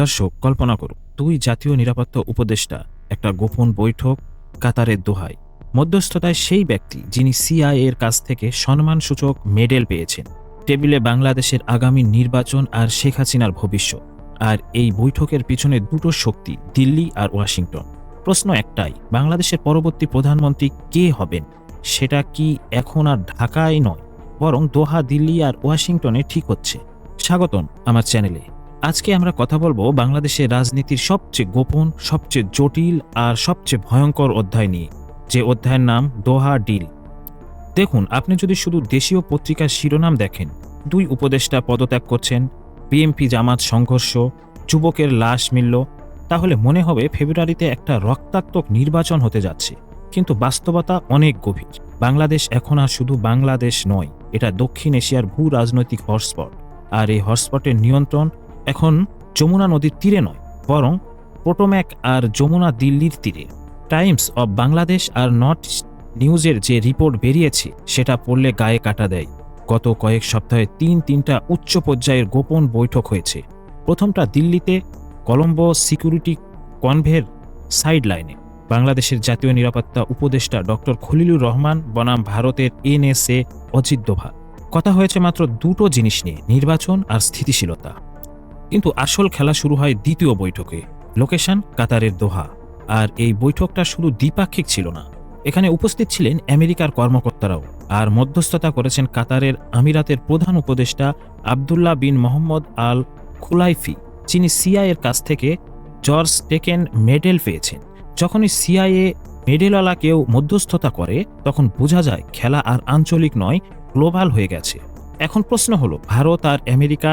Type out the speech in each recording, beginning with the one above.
দর্শক, কল্পনা করুন, দুই জাতীয় নিরাপত্তা উপদেষ্টা, একটা গোপন বৈঠক, কাতারের দোহায় মধ্যস্থতায় সেই ব্যক্তি যিনি সিআইএ এর কাছ থেকে সম্মানসূচক মেডেল পেয়েছেন। টেবিলে বাংলাদেশের আগামী নির্বাচন আর শেখ হাসিনার ভবিষ্যৎ। আর এই বৈঠকের পিছনে দুটো শক্তি, দিল্লি আর ওয়াশিংটন। প্রশ্ন একটাই, বাংলাদেশের পরবর্তী প্রধানমন্ত্রী কে হবেন? সেটা কি এখন আর ঢাকায় নয়, বরং দোহা, দিল্লি আর ওয়াশিংটনে ঠিক হচ্ছে। স্বাগতম আমার চ্যানেলে। আজকে আমরা কথা বলব বাংলাদেশের রাজনীতির সবচেয়ে গোপন, সবচেয়ে জটিল আর সবচেয়ে ভয়ঙ্কর অধ্যায় নিয়ে, যে অধ্যায়ের নাম দোহা ডিল। দেখুন, আপনি যদি শুধু দেশীয় পত্রিকার শিরোনাম দেখেন, দুই উপদেষ্টা পদত্যাগ করছেন বিএমপি জামাত সংঘর্ষ, যুবকের লাশ মিলল, তাহলে মনে হবে ফেব্রুয়ারিতে একটা রক্তাক্ত নির্বাচন হতে যাচ্ছে। কিন্তু বাস্তবতা অনেক গভীর। বাংলাদেশ এখন আর শুধু বাংলাদেশ নয়, এটা দক্ষিণ এশিয়ার ভূ রাজনৈতিক হটস্পট। আর এই হটস্পটের নিয়ন্ত্রণ এখন যমুনা নদীর তীরে নয়, বরং পোটোম্যাক আর যমুনা দিল্লির তীরে। টাইমস অব বাংলাদেশ আর নর্থ নিউজের যে রিপোর্ট বেরিয়েছে, সেটা পড়লে গায়ে কাটা দেয়। গত কয়েক সপ্তাহে তিন তিনটা উচ্চ পর্যায়ের গোপন বৈঠক হয়েছে। প্রথমটা দিল্লিতে কলম্বো সিকিউরিটি কনভের সাইড লাইনে বাংলাদেশের জাতীয় নিরাপত্তা উপদেষ্টা ডক্টর খলিলুর রহমান বনাম ভারতের এনএসএ অজিত দোভা কথা হয়েছে মাত্র দুটো জিনিস নিয়ে, নির্বাচন আর স্থিতিশীলতা। কিন্তু আসল খেলা শুরু হয় দ্বিতীয় বৈঠকে, লোকেশন কাতারের দোহা। আর এই বৈঠকটা শুধু দ্বিপাক্ষিক ছিল না। এখানে উপস্থিত ছিলেন আমেরিকার কর্মকর্তারাও আর মধ্যস্থতা করেছেন কাতারের আমিরাতের প্রধান উপদেষ্টা আবদুল্লাহ বিন মোহাম্মদ আল খুলাইফি, যিনি সিআইয়ের কাছ থেকে জর্জ টেকেন মেডেল পেয়েছেন। যখনই সিআইএ মেডেলওয়ালা কেউ মধ্যস্থতা করে, তখন বোঝা যায় খেলা আর আঞ্চলিক নয়, গ্লোবাল হয়ে গেছে। এখন প্রশ্ন হলো, ভারত আর আমেরিকা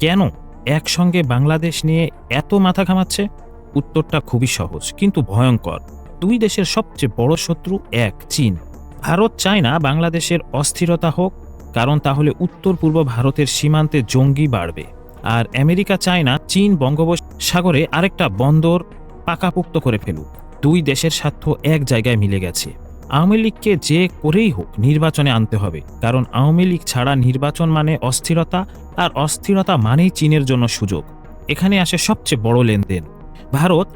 কেন একসঙ্গে বাংলাদেশ নিয়ে এত মাথা ঘামাচ্ছে? উত্তরটা খুবই সহজ, কিন্তু ভয়ঙ্কর। দুই দেশের সবচেয়ে বড় শত্রু এক, চীন। ভারত চায় না বাংলাদেশের অস্থিরতা হোক, কারণ তাহলে উত্তর পূর্ব ভারতের সীমান্তে জঙ্গি বাড়বে। আর আমেরিকা চায় না চীন বঙ্গোপসাগরে আরেকটা বন্দর পাকাপুক্ত করে ফেলুক। দুই দেশের স্বার্থ এক জায়গায় মিলে গেছে। আওয়ামী লীগকে যে করেই হোক নির্বাচনে আনতে হবে, কারণ আওয়ামী লীগ ছাড়া নির্বাচন মানে অস্থিরতা, আর অস্থিরতা মানেই চীনের জন্য সুযোগ। এখানে আসে সবচেয়ে বড় লেনদেন। ভারত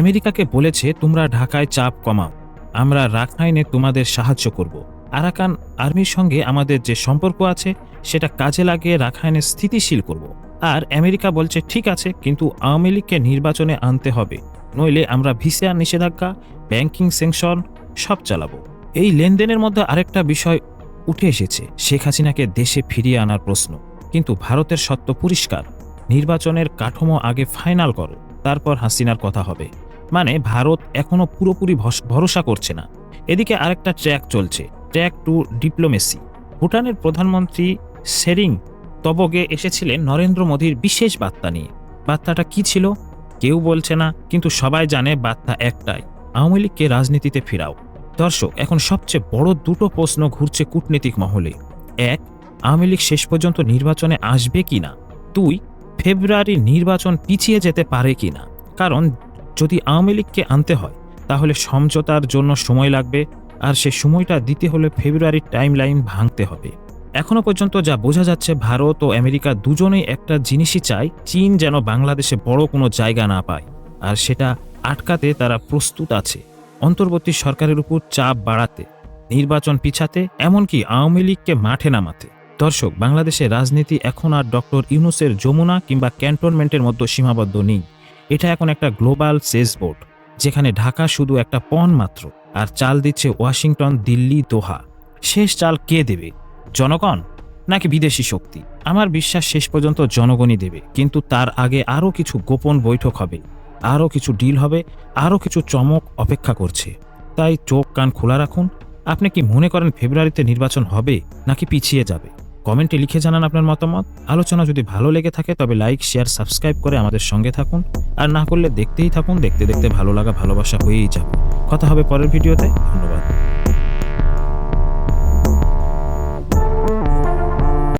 আমেরিকাকে বলেছে, তোমরা ঢাকায় চাপ কমাও, আমরা রাখাইনে তোমাদের সাহায্য করব। আরাকান আর্মির সঙ্গে আমাদের যে সম্পর্ক আছে, সেটা কাজে লাগিয়ে রাখাইনে স্থিতিশীল করব। আর আমেরিকা বলছে, ঠিক আছে, কিন্তু আওয়ামী লীগকে নির্বাচনে আনতে হবে, নইলে আমরা ভিসা নিষেধাজ্ঞা, ব্যাংকিং সেংশন সব চালাবো। এই লেনদেনের মধ্যে আরেকটা বিষয় উঠে এসেছে, শেখ হাসিনাকে দেশে ফিরিয়ে আনার প্রশ্ন। কিন্তু ভারতের সত্য পরিষ্কার, নির্বাচনের কাঠামো আগে ফাইনাল করো, তারপর হাসিনার কথা হবে। মানে ভারত এখনও পুরোপুরি ভরসা করছে না। এদিকে আরেকটা ট্র্যাক চলছে, ট্র্যাক টু ডিপ্লোমেসি। ভুটানের প্রধানমন্ত্রী শেরিং তবগে এসেছিলেন নরেন্দ্র মোদীর বিশেষ বার্তা নিয়ে। বার্তাটা কি ছিল? কেউ বলছে না, কিন্তু সবাই জানে বার্তা একটাই, আওয়ামী লীগকে রাজনীতিতে ফিরাও। দর্শক, এখন সবচেয়ে বড় দুটো প্রশ্ন ঘুরছে কূটনীতিক মহলে। এক, আওয়ামী লীগ শেষ পর্যন্ত নির্বাচনে আসবে কি না? দুই, ফেব্রুয়ারি নির্বাচন পিছিয়ে যেতে পারে কি না? কারণ, যদি আওয়ামী লীগকে আনতে হয়, তাহলে সমঝোতার জন্য সময় লাগবে, আর সে সময়টা দিতে হলে ফেব্রুয়ারির টাইম লাইন ভাঙতে হবে। এখনও পর্যন্ত যা বোঝা যাচ্ছে, ভারত ও আমেরিকা দুজনেই একটা জিনিসই চায়, চীন যেন বাংলাদেশে বড় কোনো জায়গা না পায়, আর সেটা আটকাতে তারা প্রস্তুত আছে। অন্তর্বর্তী সরকারের উপর চাপ বাড়াতে, নির্বাচন পিছাতে, এমনকি আওয়ামী লীগকে মাঠে নামাতে। দর্শক, বাংলাদেশের রাজনীতি এখন আর ডক্টর ইউনুসের যমুনা কিংবা ক্যান্টনমেন্টের মধ্যে সীমাবদ্ধ নেই। এটা এখন একটা গ্লোবাল সেস বোর্ড, যেখানে ঢাকা শুধু একটা পণ মাত্র, আর চাল দিচ্ছে ওয়াশিংটন, দিল্লি, দোহা। শেষ চাল কে দেবে? জনগণ? নাকি বিদেশি শক্তি? আমার বিশ্বাস শেষ পর্যন্ত জনগণই দেবে, কিন্তু তার আগে আরও কিছু গোপন বৈঠক হবে। আরও কিছু ডিল হবে, আরও কিছু চমক অপেক্ষা করছে। তাই চোখ কান খোলা রাখুন। আপনি কি মনে করেন ফেব্রুয়ারিতে নির্বাচন হবে নাকি পিছিয়ে যাবে? কমেন্টে লিখে জানান আপনার মতামত। আলোচনা যদি ভালো লেগে থাকে তবে লাইক, শেয়ার, সাবস্ক্রাইব করে আমাদের সঙ্গে থাকুন। আর না করলে দেখতেই থাকুন। দেখতে দেখতে ভালো লাগা, ভালোবাসা হয়েই যাবে। কথা হবে পরের ভিডিওতে। ধন্যবাদ।